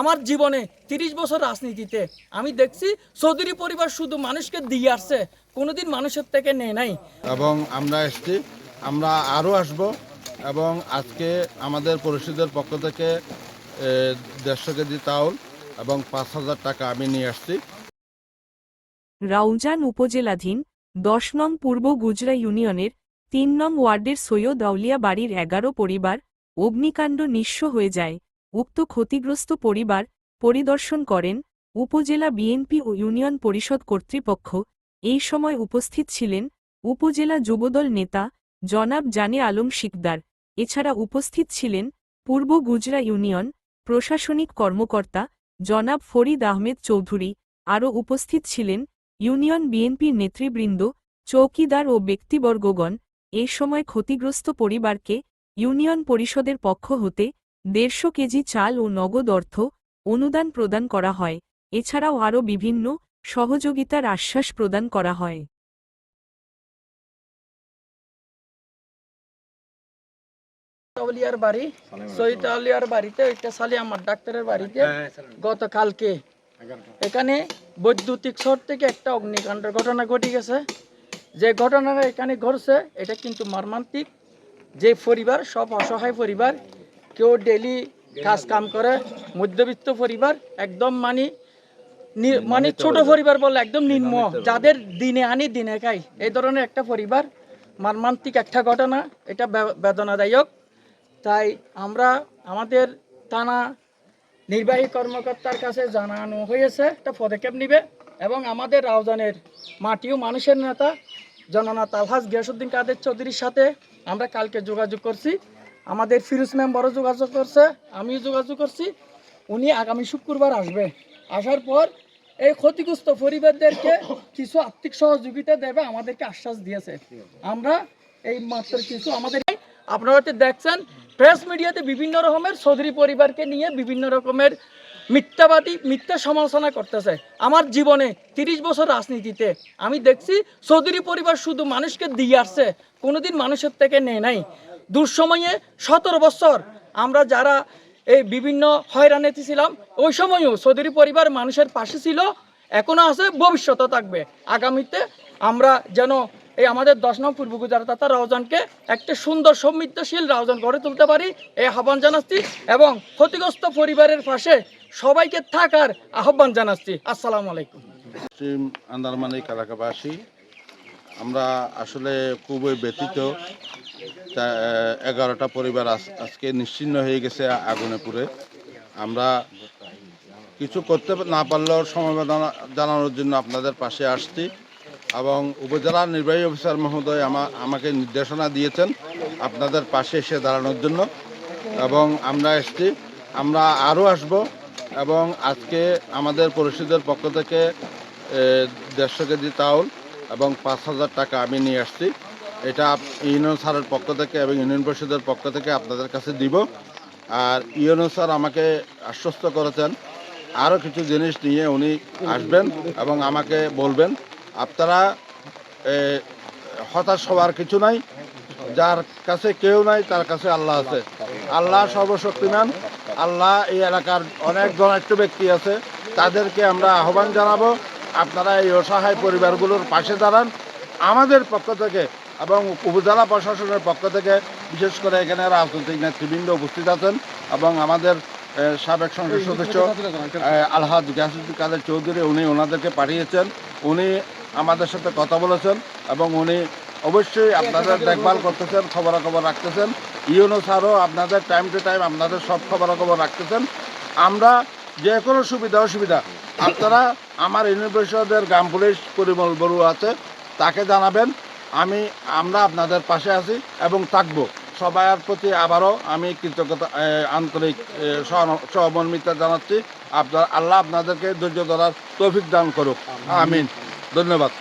আমার জীবনে তিরিশ বছর রাজনীতিতে আমি দেখছি চৌধুরী পরিবার শুধু মানুষকে দিয়ে আসছে কোনোদিন মানুষের থেকে নেয় নাই। এবং আমরা এসছি আমরা আরও আসব এবং আজকে আমাদের পরিষদের পক্ষ থেকে দেড়শো কেজি চাউল এবং পাঁচ হাজার টাকা আমি নিয়ে আসছি। রাউজান উপজেলাধীন দশ নং পূর্ব গুজরা ইউনিয়নের তিন নং ওয়ার্ডের সৈয়দ আউলিয়া বাড়ির এগারো পরিবার অগ্নিকাণ্ড নিঃস্ব হয়ে যায়। উক্ত ক্ষতিগ্রস্ত পরিবার পরিদর্শন করেন উপজেলা বিএনপি ও ইউনিয়ন পরিষদ কর্তৃপক্ষ। এই সময় উপস্থিত ছিলেন উপজেলা যুবদল নেতা জনাব জানে আলম শিকদার। এছাড়া উপস্থিত ছিলেন পূর্ব গুজরা ইউনিয়ন প্রশাসনিক কর্মকর্তা জনাব ফরিদ আহমেদ চৌধুরী। আরও উপস্থিত ছিলেন ইউনিয়ন বিএনপির নেতৃবৃন্দ, চৌকিদার ও ব্যক্তিবর্গগণ। এ সময় ক্ষতিগ্রস্ত পরিবারকে ইউনিয়ন পরিষদের পক্ষ হতে দেড়শো কেজি চাল ও নগদ অর্থ অনুদান প্রদান করা হয়। এছাড়াও আরও বিভিন্ন সহযোগিতার আশ্বাস প্রদান করা হয়। আউলিয়ার বাড়ি সৈয়দ আউলিয়ার বাড়িতে একটা সালি আমার ডাক্তারের বাড়িতে গতকালকে। এখানে বৈদ্যুতিক শর্ট থেকে একটা অগ্নিকাণ্ডের ঘটনা ঘটে গেছে। যে ঘটনাটা এখানে ঘটছে এটা কিন্তু মর্মান্তিক। যে পরিবার সব অসহায় পরিবার কেউ ডেলি কাজ কাম করে মধ্যবিত্ত পরিবার একদম মানে মানে ছোট পরিবার বলে একদম নিম্ন। যাদের দিনে আনি দিনে খাই। এই ধরনের একটা পরিবার মর্মান্তিক একটা ঘটনা এটা বেদনাদায়ক। তাই আমরা আমাদের থানা নির্বাহী কর্মকর্তার কাছে জানানো হয়েছে একটা পদক্ষেপ নিবে এবং আমাদের রাউজানের মাটিও মানুষের নেতা জননেতা আলহাজ গিয়াসুদ্দিন কাদের চৌধুরীর সাথে আমরা কালকে যোগাযোগ করছি। আমাদের ফিরোজ মেম্বারও যোগাযোগ করছে, আমিও যোগাযোগ করছি। উনি আগামী শুক্রবার আসবে। আসার পর এই ক্ষতিগ্রস্ত পরিবারদেরকে কিছু আর্থিক সহযোগিতা দেবে, আমাদেরকে আশ্বাস দিয়েছে। আমরা এই মাত্র কিছু আমাদের আপনারা হয়তো দেখছেন প্রেস মিডিয়াতে বিভিন্ন রকমের চৌধুরী পরিবারকে নিয়ে বিভিন্ন রকমের মিথ্যাবাদী, মিথ্যা সমালোচনা করতেছে। আমার জীবনে তিরিশ বছর রাজনীতিতে আমি দেখছি চৌধুরী পরিবার শুধু মানুষকে দিয়ে আসছে, কোনোদিন মানুষের থেকে নেয় নাই। দুঃসময়ে সতেরো বছর আমরা যারা এই বিভিন্ন হয়রানিতে ছিলাম, ওই সময়ও চৌধুরী পরিবার মানুষের পাশে ছিল, এখনও আছে ভবিষ্যতে থাকবে। আগামীতে আমরা যেন এই আমাদের দশ নং পূর্ব তথা রাউজানকে একটা সুন্দর সমৃদ্ধশীল রাউজান গড়ে তুলতে পারি, এই আহ্বান জানাচ্ছি এবং ক্ষতিগ্রস্ত পরিবারের পাশে সবাইকে থাকার আহ্বান জানাচ্ছি। আসসালামু আলাইকুম। পশ্চিম এলাকাবাসী আমরা আসলে খুবই ব্যতীত এগারোটা পরিবার আজ- আজকে নিশ্চিন্ন হয়ে গেছে আগুনে পুড়ে আমরা কিছু করতে না পারলেও সমবেদনা জানানোর জন্য আপনাদের পাশে আসছি এবং উপজেলা নির্বাহী অফিসার মহোদয় আমা, আমাকে নির্দেশনা দিয়েছেন আপনাদের পাশে এসে দাঁড়ানোর জন্য এবং আমরা এসছি, আমরা আরও আসব এবং আজকে আমাদের পরিষদের পক্ষ থেকে দেড়শো কেজি চাউল এবং পাঁচ হাজার টাকা আমি নিয়ে আসছি। এটা ইউনিয়ন স্যারের পক্ষ থেকে এবং ইউনিয়ন পরিষদের পক্ষ থেকে আপনাদের কাছে দিব। আর ইউনিয়ন স্যার আমাকে আশ্বস্ত করেছেন, আরও কিছু জিনিস নিয়ে উনি আসবেন এবং আমাকে বলবেন। আপনারা হতাশ হওয়ার কিছু নাই, যার কাছে কেউ নাই তার কাছে আল্লাহ আছে। আল্লাহ সর্বশক্তিমান, আল্লাহ এই এলাকার অনেক ধনাঢ্য ব্যক্তি আছে, তাদেরকে আমরা আহ্বান জানাব। আপনারা এই অসহায় পরিবারগুলোর পাশে দাঁড়ান। আমাদের পক্ষ থেকে এবং উপজেলা প্রশাসনের পক্ষ থেকে বিশেষ করে এখানে রাজনৈতিক নেতৃবৃন্দ উপস্থিত আছেন এবং আমাদের সাবেক সংসদ সদস্য এ, আলহাজ গাছুদ্দিন কাদের চৌধুরী উনি ওনাদেরকে পাঠিয়েছেন। উনি আমাদের সাথে কথা বলেছেন এবং উনি অবশ্যই আপনাদের দেখভাল করতেছেন খবরাখবর রাখতেছেন। ইউনো স্যারও আপনাদের টাইম টু টাইম আপনাদের সব খবরাখবর রাখতেছেন। আমরা যে কোনো সুবিধা, অসুবিধা। আপনারা আমার ইউনিভার্সিটির গ্রাম পুলিশ পরিমল বড়ু আছে, তাকে জানাবেন। আমি, আমরা আপনাদের পাশে আছি এবং থাকব। সবার প্রতি আবারও আমি কৃতজ্ঞতা আন্তরিক সহমর্মিতা জানাচ্ছি। আপনার, আল্লাহ আপনাদেরকে ধৈর্য ধরার তৌফিক দান করুক। আমিন। ধন্যবাদ।